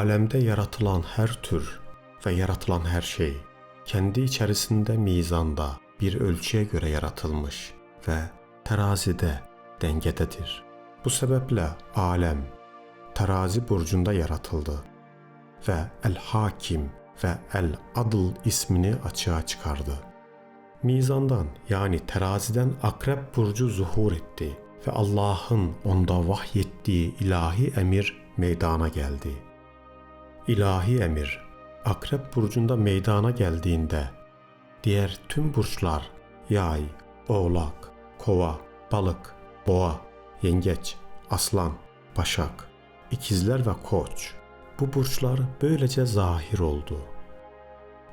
alemde yaratılan her tür ve yaratılan her şey kendi içerisinde mizanda bir ölçüye göre yaratılmış ve terazide dengededir. Bu sebeple alem terazi burcunda yaratıldı ve El Hakim ve El Adıl ismini açığa çıkardı. Mizandan yani teraziden akrep burcu zuhur etti ve Allah'ın onda vahyettiği ilahi emir meydana geldi. İlahi emir akrep burcunda meydana geldiğinde diğer tüm burçlar yay, oğlak, kova, balık, boğa, yengeç, aslan, başak, ikizler ve koç bu burçlar böylece zahir oldu.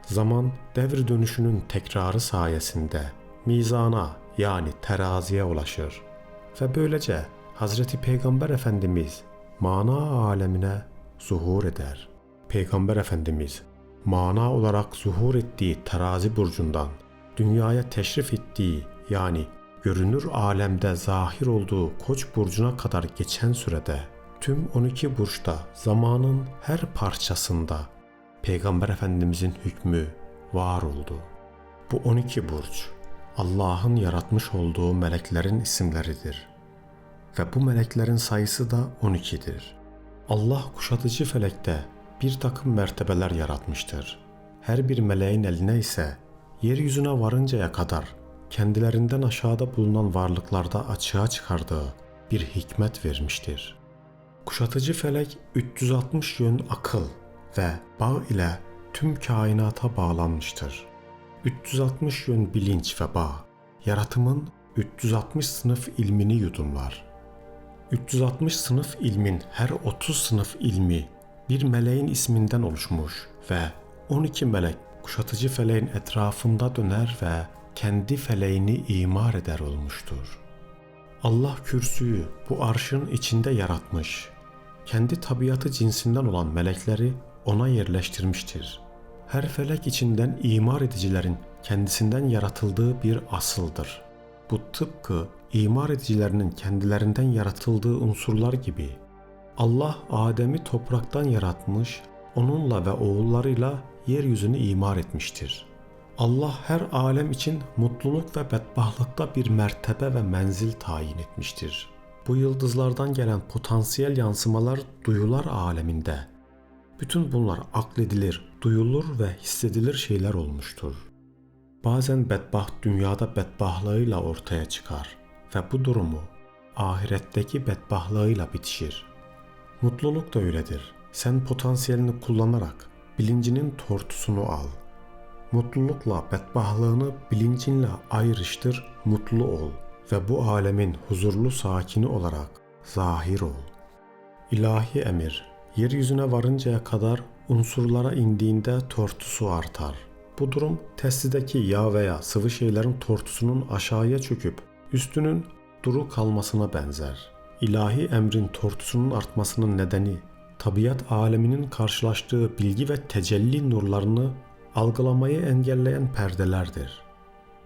Zaman devir dönüşünün tekrarı sayesinde mizana yani teraziye ulaşır ve böylece Hazreti Peygamber Efendimiz mana alemine zuhur eder. Peygamber Efendimiz mana olarak zuhur ettiği terazi burcundan dünyaya teşrif ettiği yani görünür alemde zahir olduğu koç burcuna kadar geçen sürede tüm 12 burçta zamanın her parçasında Peygamber Efendimizin hükmü var oldu. Bu 12 burç Allah'ın yaratmış olduğu meleklerin isimleridir. Ve bu meleklerin sayısı da 12'dir. Allah kuşatıcı felekte bir takım mertebeler yaratmıştır. Her bir meleğin eline ise yeryüzüne varıncaya kadar kendilerinden aşağıda bulunan varlıklarda açığa çıkardığı bir hikmet vermiştir. Kuşatıcı felek 360 yön akıl ve bağ ile tüm kainata bağlanmıştır. 360 yön bilinç ve bağ, yaratımın 360 sınıf ilmini yudumlar. 360 sınıf ilmin her 30 sınıf ilmi bir meleğin isminden oluşmuş ve 12 melek kuşatıcı feleğin etrafında döner ve kendi feleğini imar eder olmuştur. Allah kürsüyü bu arşın içinde yaratmış. Kendi tabiatı cinsinden olan melekleri ona yerleştirmiştir. Her felek içinden imar edicilerin kendisinden yaratıldığı bir asıldır. Bu tıpkı imar edicilerinin kendilerinden yaratıldığı unsurlar gibi. Allah Adem'i topraktan yaratmış, onunla ve oğullarıyla yeryüzünü imar etmiştir. Allah her alem için mutluluk ve bedbahtlıkta bir mertebe ve menzil tayin etmiştir. Bu yıldızlardan gelen potansiyel yansımalar duyular aleminde. Bütün bunlar akledilir, duyulur ve hissedilir şeyler olmuştur. Bazen bedbaht dünyada bedbahtlığıyla ortaya çıkar ve bu durumu ahiretteki bedbahtlığıyla bitişir. Mutluluk da öyledir. Sen potansiyelini kullanarak bilincinin tortusunu al. Mutlulukla bedbahtlığını bilincinle ayrıştır, mutlu ol ve bu alemin huzurlu sakini olarak zahir ol. İlahi emir, yeryüzüne varıncaya kadar unsurlara indiğinde tortusu artar. Bu durum testideki yağ veya sıvı şeylerin tortusunun aşağıya çöküp üstünün duru kalmasına benzer. İlahi emrin tortusunun artmasının nedeni tabiat aleminin karşılaştığı bilgi ve tecelli nurlarını algılamayı engelleyen perdelerdir.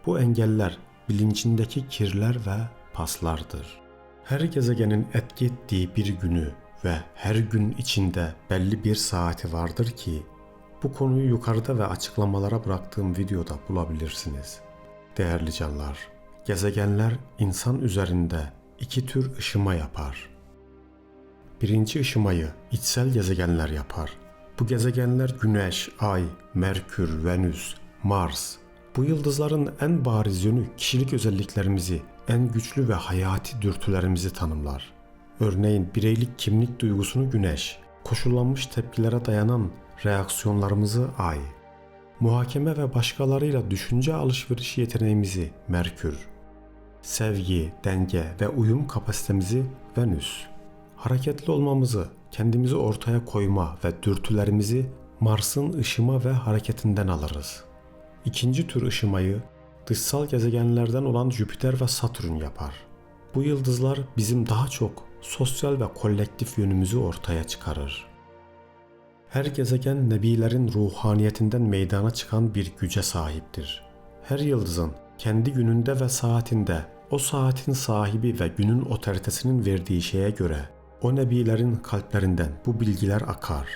Bu engeller bilincindeki kirler ve paslardır. Her gezegenin etki ettiği bir günü ve her gün içinde belli bir saati vardır ki bu konuyu yukarıda ve açıklamalara bıraktığım videoda bulabilirsiniz. Değerli canlar, gezegenler insan üzerinde iki tür ışıma yapar. Birinci ışımayı içsel gezegenler yapar. Bu gezegenler Güneş, Ay, Merkür, Venüs, Mars. Bu yıldızların en bariz yönü kişilik özelliklerimizi, en güçlü ve hayati dürtülerimizi tanımlar. Örneğin bireylik kimlik duygusunu Güneş, koşullanmış tepkilere dayanan reaksiyonlarımızı Ay, muhakeme ve başkalarıyla düşünce alışverişi yeteneğimizi Merkür, sevgi, denge ve uyum kapasitemizi Venüs, hareketli olmamızı, kendimizi ortaya koyma ve dürtülerimizi Mars'ın ışıma ve hareketinden alırız. İkinci tür ışımayı dışsal gezegenlerden olan Jüpiter ve Satürn yapar. Bu yıldızlar bizim daha çok sosyal ve kolektif yönümüzü ortaya çıkarır. Her gezegen nebilerin ruhaniyetinden meydana çıkan bir güce sahiptir. Her yıldızın kendi gününde ve saatinde o saatin sahibi ve günün otoritesinin verdiği şeye göre o nebilerin kalplerinden bu bilgiler akar.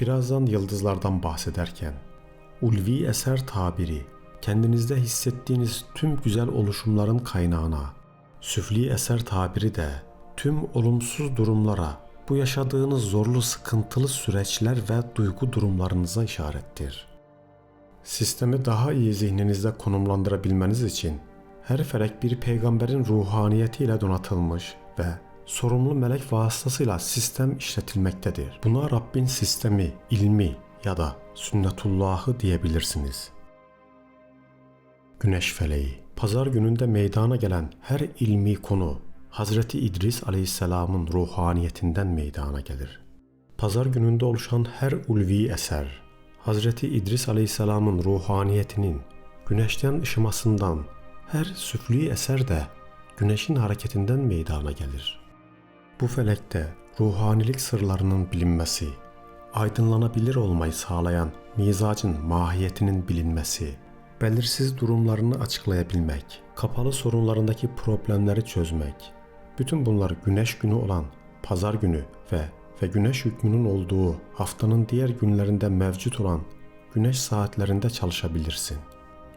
Birazdan yıldızlardan bahsederken ulvi eser tabiri kendinizde hissettiğiniz tüm güzel oluşumların kaynağına, süfli eser tabiri de tüm olumsuz durumlara, bu yaşadığınız zorlu sıkıntılı süreçler ve duygu durumlarınıza işarettir. Sistemi daha iyi zihninizde konumlandırabilmeniz için her felek bir peygamberin ruhaniyetiyle donatılmış ve sorumlu melek vasıtasıyla sistem işletilmektedir. Buna Rabbin sistemi, ilmi ya da sünnetullahı diyebilirsiniz. Güneş feleği Pazar gününde meydana gelen her ilmi konu Hazreti İdris Aleyhisselam'ın ruhaniyetinden meydana gelir. Pazar gününde oluşan her ulvi eser Hazreti İdris Aleyhisselam'ın ruhaniyetinin güneşten ışımasından her süfli eser de güneşin hareketinden meydana gelir. Bu felekte ruhanilik sırlarının bilinmesi, aydınlanabilir olmayı sağlayan mizacın mahiyetinin bilinmesi, belirsiz durumlarını açıklayabilmek, kapalı sorunlarındaki problemleri çözmek, bütün bunlar güneş günü olan pazar günü ve ve güneş hükmünün olduğu haftanın diğer günlerinde mevcut olan güneş saatlerinde çalışabilirsin.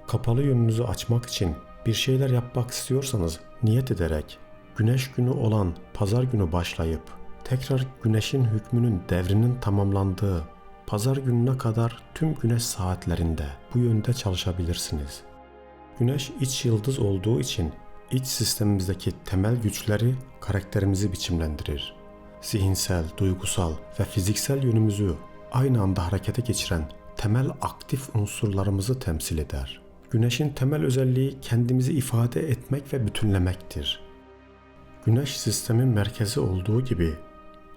Kapalı yönünüzü açmak için bir şeyler yapmak istiyorsanız niyet ederek güneş günü olan pazar günü başlayıp tekrar güneşin hükmünün devrinin tamamlandığı pazar gününe kadar tüm güneş saatlerinde bu yönde çalışabilirsiniz. Güneş iç yıldız olduğu için iç sistemimizdeki temel güçleri karakterimizi biçimlendirir. Zihinsel, duygusal ve fiziksel yönümüzü aynı anda harekete geçiren temel aktif unsurlarımızı temsil eder. Güneşin temel özelliği kendimizi ifade etmek ve bütünlemektir. Güneş sistemin merkezi olduğu gibi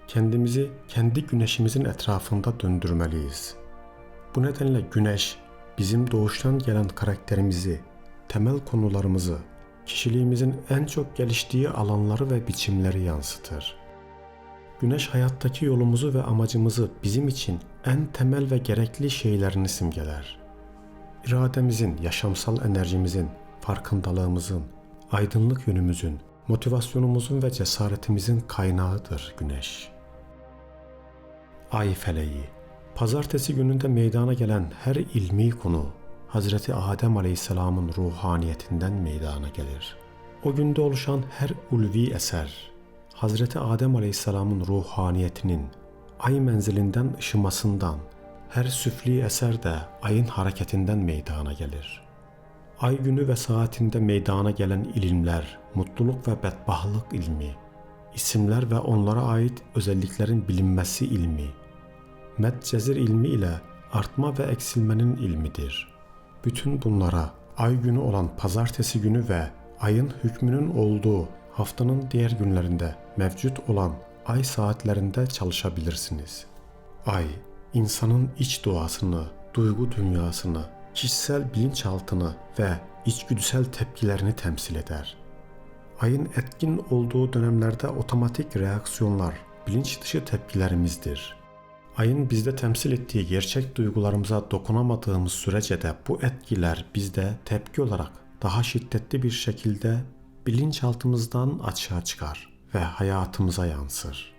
kendimizi kendi güneşimizin etrafında döndürmeliyiz. Bu nedenle güneş bizim doğuştan gelen karakterimizi, temel konularımızı, kişiliğimizin en çok geliştiği alanları ve biçimleri yansıtır. Güneş hayattaki yolumuzu ve amacımızı bizim için en temel ve gerekli şeylerini simgeler. İrademizin, yaşamsal enerjimizin, farkındalığımızın, aydınlık yönümüzün, motivasyonumuzun ve cesaretimizin kaynağıdır güneş. Ay feleği Pazartesi gününde meydana gelen her ilmi konu Hazreti Adem Aleyhisselam'ın ruhaniyetinden meydana gelir. O günde oluşan her ulvi eser Hazreti Adem Aleyhisselam'ın ruhaniyetinin ay menzilinden ışımasından her süfli eser de ayın hareketinden meydana gelir. Ay günü ve saatinde meydana gelen ilimler, mutluluk ve bedbahtlık ilmi, isimler ve onlara ait özelliklerin bilinmesi ilmi, Medcezir ilmi ile artma ve eksilmenin ilmidir. Bütün bunlara ay günü olan pazartesi günü ve ayın hükmünün olduğu haftanın diğer günlerinde mevcut olan ay saatlerinde çalışabilirsiniz. Ay, insanın iç doğasını, duygu dünyasını, kişisel bilinçaltını ve içgüdüsel tepkilerini temsil eder. Ayın etkin olduğu dönemlerde otomatik reaksiyonlar bilinç dışı tepkilerimizdir. Ayın bizde temsil ettiği gerçek duygularımıza dokunamadığımız sürece de bu etkiler bizde tepki olarak daha şiddetli bir şekilde bilinçaltımızdan açığa çıkar ve hayatımıza yansır.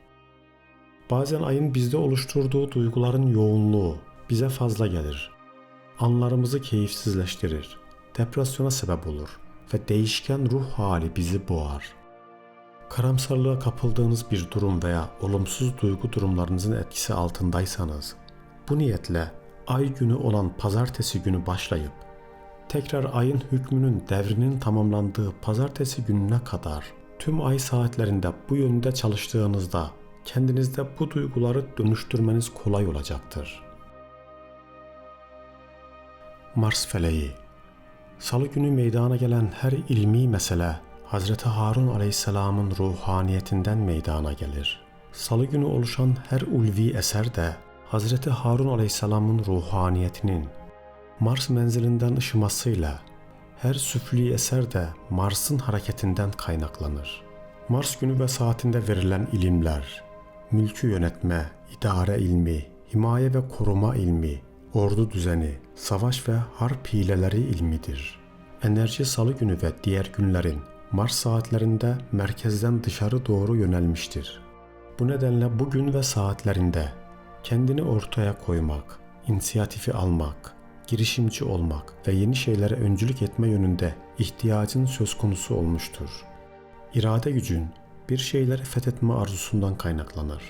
Bazen ayın bizde oluşturduğu duyguların yoğunluğu bize fazla gelir. Anlarımızı keyifsizleştirir, depresyona sebep olur ve değişken ruh hali bizi boğar. Karamsarlığa kapıldığınız bir durum veya olumsuz duygu durumlarınızın etkisi altındaysanız, bu niyetle ay günü olan pazartesi günü başlayıp tekrar ayın hükmünün devrinin tamamlandığı pazartesi gününe kadar tüm ay saatlerinde bu yönde çalıştığınızda kendinizde bu duyguları dönüştürmeniz kolay olacaktır. Mars feleği Salı günü meydana gelen her ilmi mesele Hazreti Harun Aleyhisselam'ın ruhaniyetinden meydana gelir. Salı günü oluşan her ulvi eser de Hazreti Harun Aleyhisselam'ın ruhaniyetinin Mars menzilinden ışımasıyla her süfli eser de Mars'ın hareketinden kaynaklanır. Mars günü ve saatinde verilen ilimler, mülkü yönetme, idare ilmi, himaye ve koruma ilmi, ordu düzeni, savaş ve harp hileleri ilmidir. Enerji salı günü ve diğer günlerin Mars saatlerinde merkezden dışarı doğru yönelmiştir. Bu nedenle bugün ve saatlerinde kendini ortaya koymak, inisiyatifi almak, girişimci olmak ve yeni şeylere öncülük etme yönünde ihtiyacın söz konusu olmuştur. İrade gücün bir şeyleri fethetme arzusundan kaynaklanır.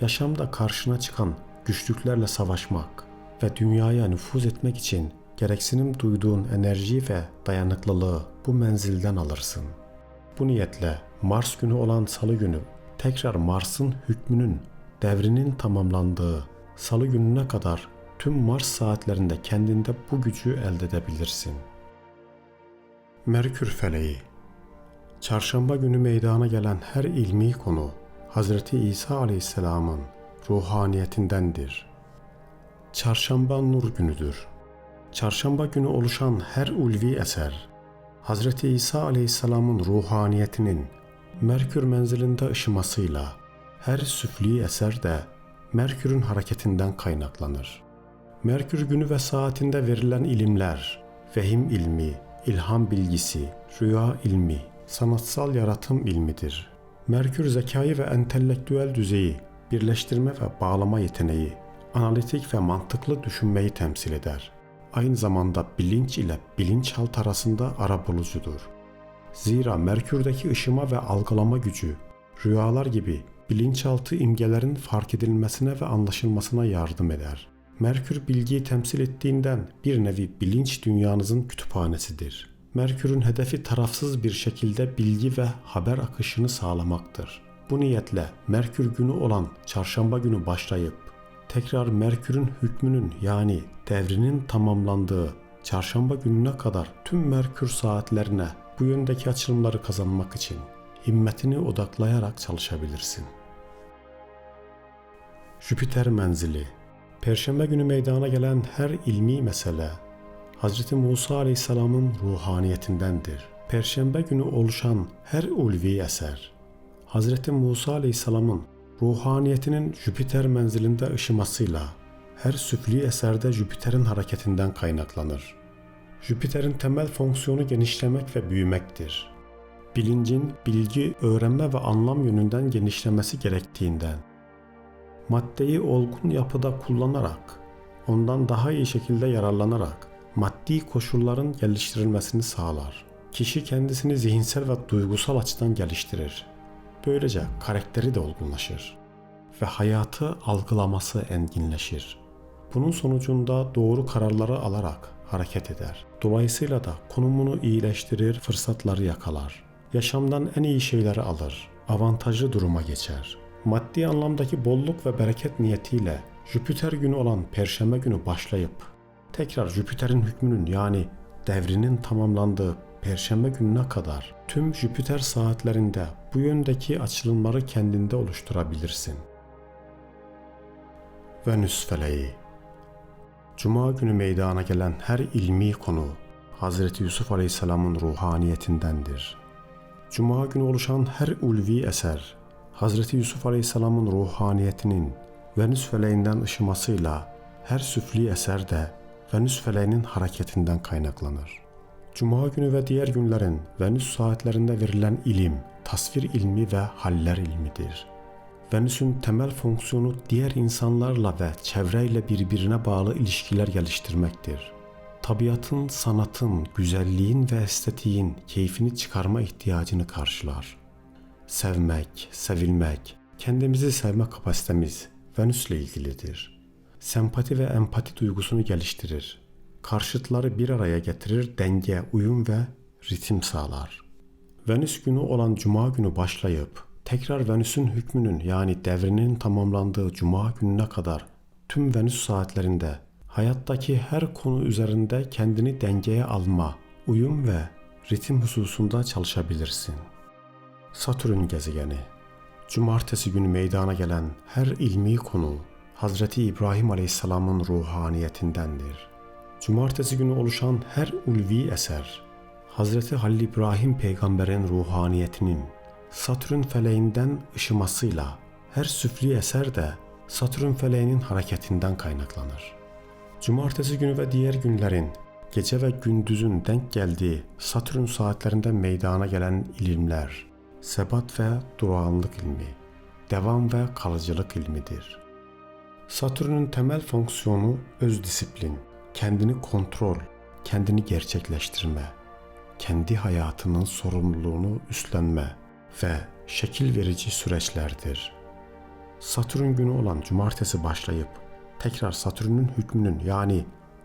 Yaşamda karşına çıkan güçlüklerle savaşmak ve dünyaya nüfuz etmek için gereksinim duyduğun enerji ve dayanıklılığı bu menzilden alırsın. Bu niyetle Mars günü olan Salı günü tekrar Mars'ın hükmünün devrinin tamamlandığı Salı gününe kadar tüm Mars saatlerinde kendinde bu gücü elde edebilirsin. Merkür feleği Çarşamba günü meydana gelen her ilmi konu Hazreti İsa Aleyhisselam'ın ruhaniyetindendir. Çarşamba nur günüdür. Çarşamba günü oluşan her ulvi eser Hazreti İsa Aleyhisselam'ın ruhaniyetinin Merkür menzilinde ışımasıyla her süfli eser de Merkür'ün hareketinden kaynaklanır. Merkür günü ve saatinde verilen ilimler, vehim ilmi, ilham bilgisi, rüya ilmi, sanatsal yaratım ilmidir. Merkür zekayı ve entelektüel düzeyi, birleştirme ve bağlama yeteneği, analitik ve mantıklı düşünmeyi temsil eder. Aynı zamanda bilinç ile bilinçaltı arasında arabulucudur. Zira Merkür'deki ışıma ve algılama gücü, rüyalar gibi bilinçaltı imgelerin fark edilmesine ve anlaşılmasına yardım eder. Merkür bilgiyi temsil ettiğinden bir nevi bilinç dünyanızın kütüphanesidir. Merkür'ün hedefi tarafsız bir şekilde bilgi ve haber akışını sağlamaktır. Bu niyetle Merkür günü olan çarşamba günü başlayıp tekrar Merkür'ün hükmünün yani devrinin tamamlandığı çarşamba gününe kadar tüm Merkür saatlerine bu yöndeki açılımları kazanmak için himmetini odaklayarak çalışabilirsin. Jüpiter menzili Perşembe günü meydana gelen her ilmi mesele Hz. Musa Aleyhisselam'ın ruhaniyetindendir. Perşembe günü oluşan her ulvi eser Hz. Musa Aleyhisselam'ın ruhaniyetinin Jüpiter menzilinde ışımasıyla her süfli eserde Jüpiter'in hareketinden kaynaklanır. Jüpiter'in temel fonksiyonu genişlemek ve büyümektir. Bilincin bilgi, öğrenme ve anlam yönünden genişlemesi gerektiğinden maddeyi olgun yapıda kullanarak, ondan daha iyi şekilde yararlanarak maddi koşulların geliştirilmesini sağlar. Kişi kendisini zihinsel ve duygusal açıdan geliştirir. Böylece karakteri de olgunlaşır ve hayatı algılaması enginleşir. Bunun sonucunda doğru kararları alarak hareket eder. Dolayısıyla da konumunu iyileştirir, fırsatları yakalar. Yaşamdan en iyi şeyleri alır, avantajlı duruma geçer. Maddi anlamdaki bolluk ve bereket niyetiyle Jüpiter günü olan Perşembe günü başlayıp tekrar Jüpiter'in hükmünün yani devrinin tamamlandığı Perşembe gününe kadar tüm Jüpiter saatlerinde bu yöndeki açılımları kendinde oluşturabilirsin. Venüs feleği Cuma günü meydana gelen her ilmi konu Hz. Yusuf Aleyhisselam'ın ruhaniyetindendir. Cuma günü oluşan her ulvi eser Hz. Yusuf Aleyhisselam'ın ruhaniyetinin Venüs feleğinden ışımasıyla her süfli eser de Venüs feleğinin hareketinden kaynaklanır. Cuma günü ve diğer günlerin Venüs saatlerinde verilen ilim, tasvir ilmi ve haller ilmidir. Venüs'ün temel fonksiyonu diğer insanlarla ve çevreyle birbirine bağlı ilişkiler geliştirmektir. Tabiatın, sanatın, güzelliğin ve estetiğin keyfini çıkarma ihtiyacını karşılar. Sevmek, sevilmek, kendimizi sevme kapasitemiz Venüs'le ilgilidir. Sempati ve empati duygusunu geliştirir. Karşıtları bir araya getirir, denge, uyum ve ritim sağlar. Venüs günü olan cuma günü başlayıp tekrar Venüs'ün hükmünün yani devrinin tamamlandığı cuma gününe kadar tüm Venüs saatlerinde hayattaki her konu üzerinde kendini dengeye alma, uyum ve ritim hususunda çalışabilirsin. Satürn gezegeni Cumartesi günü meydana gelen her ilmi konu Hazreti İbrahim Aleyhisselam'ın ruhaniyetindendir. Cumartesi günü oluşan her ulvi eser Hazreti Halil İbrahim peygamberin ruhaniyetinin Satürn feleğinden ışımasıyla her süfli eser de Satürn feleğinin hareketinden kaynaklanır. Cumartesi günü ve diğer günlerin gece ve gündüzün denk geldiği Satürn saatlerinde meydana gelen ilimler, sebat ve durağanlık ilmi, devam ve kalıcılık ilmidir. Satürn'ün temel fonksiyonu öz disiplin, kendini kontrol, kendini gerçekleştirme, kendi hayatının sorumluluğunu üstlenme ve şekil verici süreçlerdir. Satürn günü olan cumartesi başlayıp tekrar Satürn'ün hükmünün yani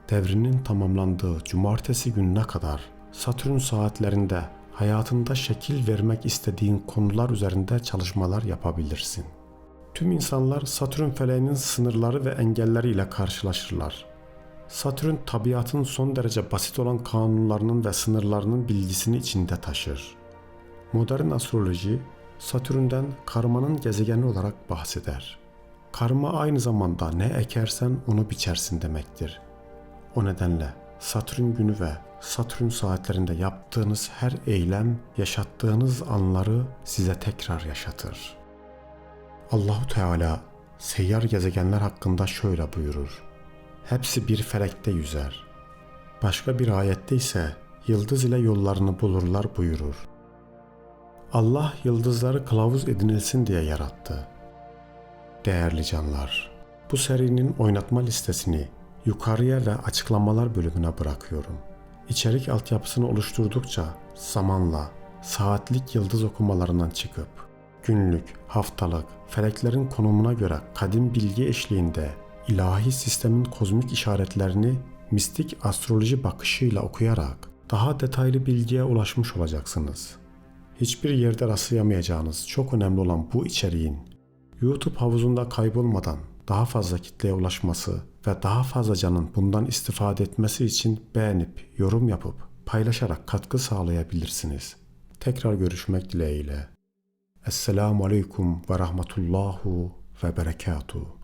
devrinin tamamlandığı cumartesi gününe kadar Satürn saatlerinde hayatında şekil vermek istediğin konular üzerinde çalışmalar yapabilirsin. Tüm insanlar Satürn feleğinin sınırları ve engelleriyle karşılaşırlar. Satürn tabiatın son derece basit olan kanunlarının ve sınırlarının bilgisini içinde taşır. Modern astroloji Satürn'den karmanın gezegeni olarak bahseder. Karma aynı zamanda ne ekersen onu biçersin demektir. O nedenle Satürn günü ve Satürn saatlerinde yaptığınız her eylem yaşattığınız anları size tekrar yaşatır. Allahu Teala seyyar gezegenler hakkında şöyle buyurur. Hepsi bir felekte yüzer. Başka bir ayette ise yıldız ile yollarını bulurlar buyurur. Allah yıldızları kılavuz edinilsin diye yarattı. Değerli canlar, bu serinin oynatma listesini yukarıya ve açıklamalar bölümüne bırakıyorum. İçerik altyapısını oluşturdukça zamanla saatlik yıldız okumalarından çıkıp günlük, haftalık, feleklerin konumuna göre kadim bilgi eşliğinde ilahi sistemin kozmik işaretlerini mistik astroloji bakışıyla okuyarak daha detaylı bilgiye ulaşmış olacaksınız. Hiçbir yerde rastlayamayacağınız çok önemli olan bu içeriğin YouTube havuzunda kaybolmadan daha fazla kitleye ulaşması ve daha fazla canın bundan istifade etmesi için beğenip, yorum yapıp, paylaşarak katkı sağlayabilirsiniz. Tekrar görüşmek dileğiyle. Esselamu Aleyküm ve Rahmetullahu ve Berekatuhu.